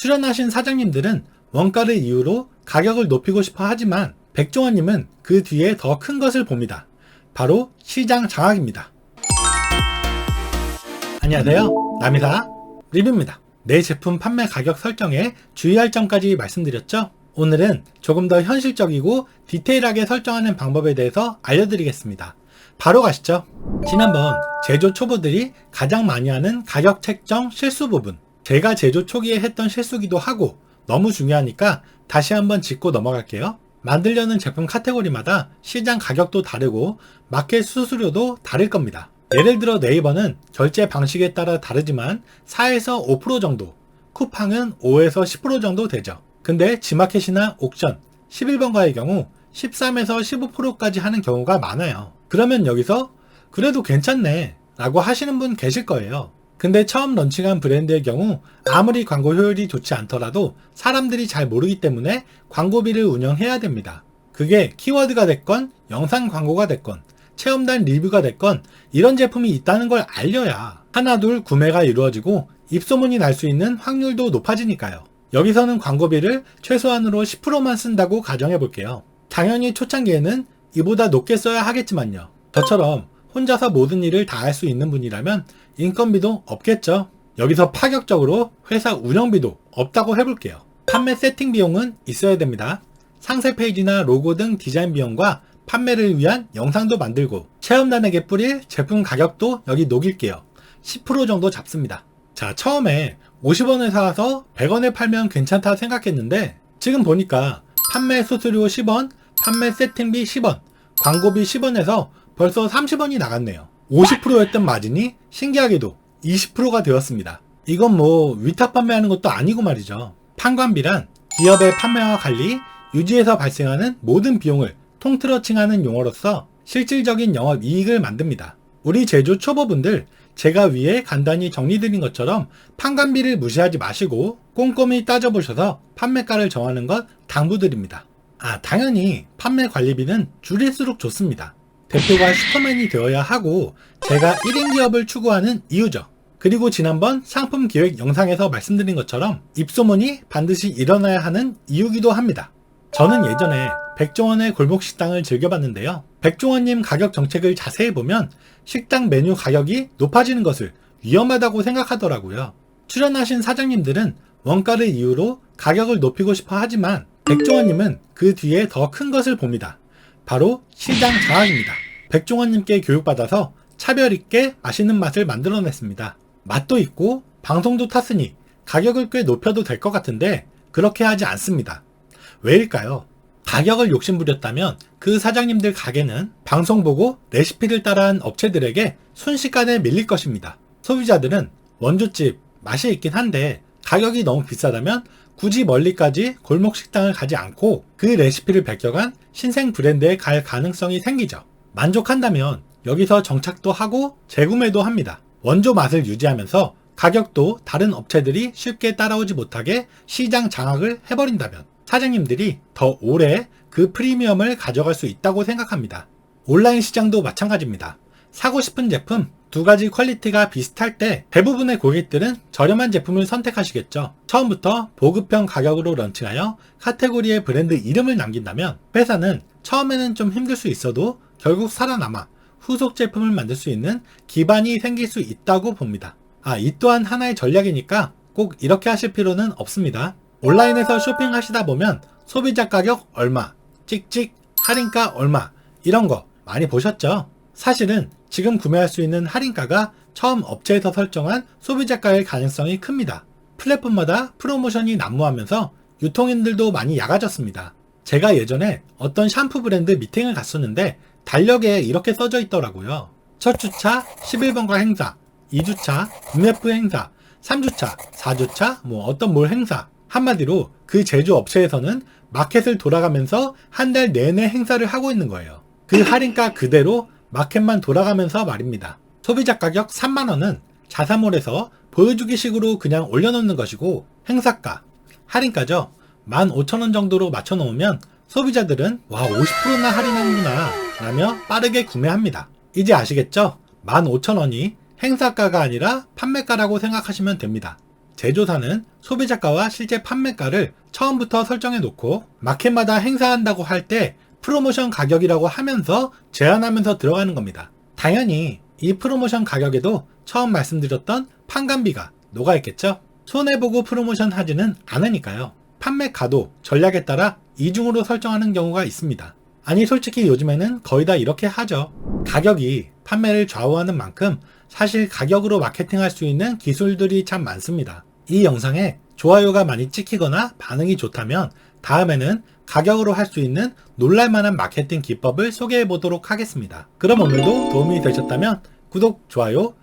출연하신 사장님들은 원가를 이유로 가격을 높이고 싶어 하지만 백종원님은 그 뒤에 더 큰 것을 봅니다. 바로 시장 장악입니다. 안녕하세요. 남이사 리뷰입니다. 내 제품 판매 가격 설정에 주의할 점까지 말씀드렸죠? 오늘은 조금 더 현실적이고 디테일하게 설정하는 방법에 대해서 알려드리겠습니다. 바로 가시죠. 지난번 제조 초보들이 가장 많이 하는 가격 책정 실수 부분. 제가 제조 초기에 했던 실수기도 하고 너무 중요하니까 다시 한번 짚고 넘어갈게요. 만들려는 제품 카테고리마다 시장 가격도 다르고 마켓 수수료도 다를 겁니다. 예를 들어 네이버는 결제 방식에 따라 다르지만 4에서 5% 정도, 쿠팡은 5에서 10% 정도 되죠. 근데 지마켓이나 옥션, 11번가의 경우 13에서 15%까지 하는 경우가 많아요. 그러면 여기서 그래도 괜찮네 라고 하시는 분 계실 거예요. 근데 처음 런칭한 브랜드의 경우 아무리 광고 효율이 좋지 않더라도 사람들이 잘 모르기 때문에 광고비를 운영해야 됩니다. 그게 키워드가 됐건 영상 광고가 됐건 체험단 리뷰가 됐건 이런 제품이 있다는 걸 알려야 하나둘 구매가 이루어지고 입소문이 날 수 있는 확률도 높아지니까요. 여기서는 광고비를 최소한으로 10%만 쓴다고 가정해 볼게요. 당연히 초창기에는 이보다 높게 써야 하겠지만요. 저처럼 혼자서 모든 일을 다 할 수 있는 분이라면 인건비도 없겠죠. 여기서 파격적으로 회사 운영비도 없다고 해볼게요. 판매 세팅 비용은 있어야 됩니다. 상세 페이지나 로고 등 디자인 비용과 판매를 위한 영상도 만들고 체험단에게 뿌릴 제품 가격도 여기 녹일게요. 10% 정도 잡습니다. 자, 처음에 50원에 사서 100원에 팔면 괜찮다 생각했는데 지금 보니까 판매 수수료 10원, 판매 세팅비 10원, 광고비 10원에서 벌써 30원이 나갔네요. 50%였던 마진이 신기하게도 20%가 되었습니다. 이건 뭐 위탁 판매하는 것도 아니고 말이죠. 판관비란 기업의 판매와 관리, 유지에서 발생하는 모든 비용을 통틀어 칭하는 용어로서 실질적인 영업 이익을 만듭니다. 우리 제조 초보분들 제가 위에 간단히 정리드린 것처럼 판관비를 무시하지 마시고 꼼꼼히 따져보셔서 판매가를 정하는 것 당부드립니다. 아, 당연히 판매 관리비는 줄일수록 좋습니다. 대표가 슈퍼맨이 되어야 하고 제가 1인 기업을 추구하는 이유죠. 그리고 지난번 상품 기획 영상에서 말씀드린 것처럼 입소문이 반드시 일어나야 하는 이유기도 합니다. 저는 예전에 백종원의 골목 식당을 즐겨봤는데요. 백종원님 가격 정책을 자세히 보면 식당 메뉴 가격이 높아지는 것을 위험하다고 생각하더라고요. 출연하신 사장님들은 원가를 이유로 가격을 높이고 싶어 하지만 백종원님은 그 뒤에 더 큰 것을 봅니다. 바로 시장 장악입니다. 백종원님께 교육받아서 차별있게 맛있는 맛을 만들어냈습니다. 맛도 있고 방송도 탔으니 가격을 꽤 높여도 될 것 같은데 그렇게 하지 않습니다. 왜일까요? 가격을 욕심부렸다면 그 사장님들 가게는 방송 보고 레시피를 따라한 업체들에게 순식간에 밀릴 것입니다. 소비자들은 원조집 맛이 있긴 한데 가격이 너무 비싸다면 굳이 멀리까지 골목 식당을 가지 않고 그 레시피를 베껴간 신생 브랜드에 갈 가능성이 생기죠. 만족한다면 여기서 정착도 하고 재구매도 합니다. 원조 맛을 유지하면서 가격도 다른 업체들이 쉽게 따라오지 못하게 시장 장악을 해버린다면 사장님들이 더 오래 그 프리미엄을 가져갈 수 있다고 생각합니다. 온라인 시장도 마찬가지입니다. 사고 싶은 제품 두 가지 퀄리티가 비슷할 때 대부분의 고객들은 저렴한 제품을 선택하시겠죠. 처음부터 보급형 가격으로 런칭하여 카테고리의 브랜드 이름을 남긴다면 회사는 처음에는 좀 힘들 수 있어도 결국 살아남아 후속 제품을 만들 수 있는 기반이 생길 수 있다고 봅니다. 아, 이 또한 하나의 전략이니까 꼭 이렇게 하실 필요는 없습니다. 온라인에서 쇼핑하시다 보면 소비자 가격 얼마, 찍찍, 할인가 얼마, 이런 거 많이 보셨죠? 사실은 지금 구매할 수 있는 할인가가 처음 업체에서 설정한 소비자가일 가능성이 큽니다. 플랫폼마다 프로모션이 난무하면서 유통인들도 많이 약아졌습니다. 제가 예전에 어떤 샴푸 브랜드 미팅을 갔었는데 달력에 이렇게 써져 있더라고요. 첫 주차 11번가 행사, 2주차 MF 행사, 3주차, 4주차 뭐 어떤 몰 행사 한마디로 그 제조 업체에서는 마켓을 돌아가면서 한 달 내내 행사를 하고 있는 거예요. 그 할인가 그대로 마켓만 돌아가면서 말입니다. 소비자 가격 3만원은 자사몰에서 보여주기식으로 그냥 올려놓는 것이고 행사가, 할인가죠. 15,000원 정도로 맞춰놓으면 소비자들은 와 50%나 할인하는구나 라며 빠르게 구매합니다. 이제 아시겠죠? 15,000원이 행사가가 아니라 판매가라고 생각하시면 됩니다. 제조사는 소비자가와 실제 판매가를 처음부터 설정해 놓고 마켓마다 행사한다고 할 때 프로모션 가격이라고 하면서 제한하면서 들어가는 겁니다. 당연히 이 프로모션 가격에도 처음 말씀드렸던 판관비가 녹아 있겠죠? 손해보고 프로모션 하지는 않으니까요. 판매 가도 전략에 따라 이중으로 설정하는 경우가 있습니다. 아니 솔직히 요즘에는 거의 다 이렇게 하죠. 가격이 판매를 좌우하는 만큼 사실 가격으로 마케팅할 수 있는 기술들이 참 많습니다. 이 영상에 좋아요가 많이 찍히거나 반응이 좋다면 다음에는 가격으로 할 수 있는 놀랄만한 마케팅 기법을 소개해 보도록 하겠습니다. 그럼 오늘도 도움이 되셨다면 구독, 좋아요,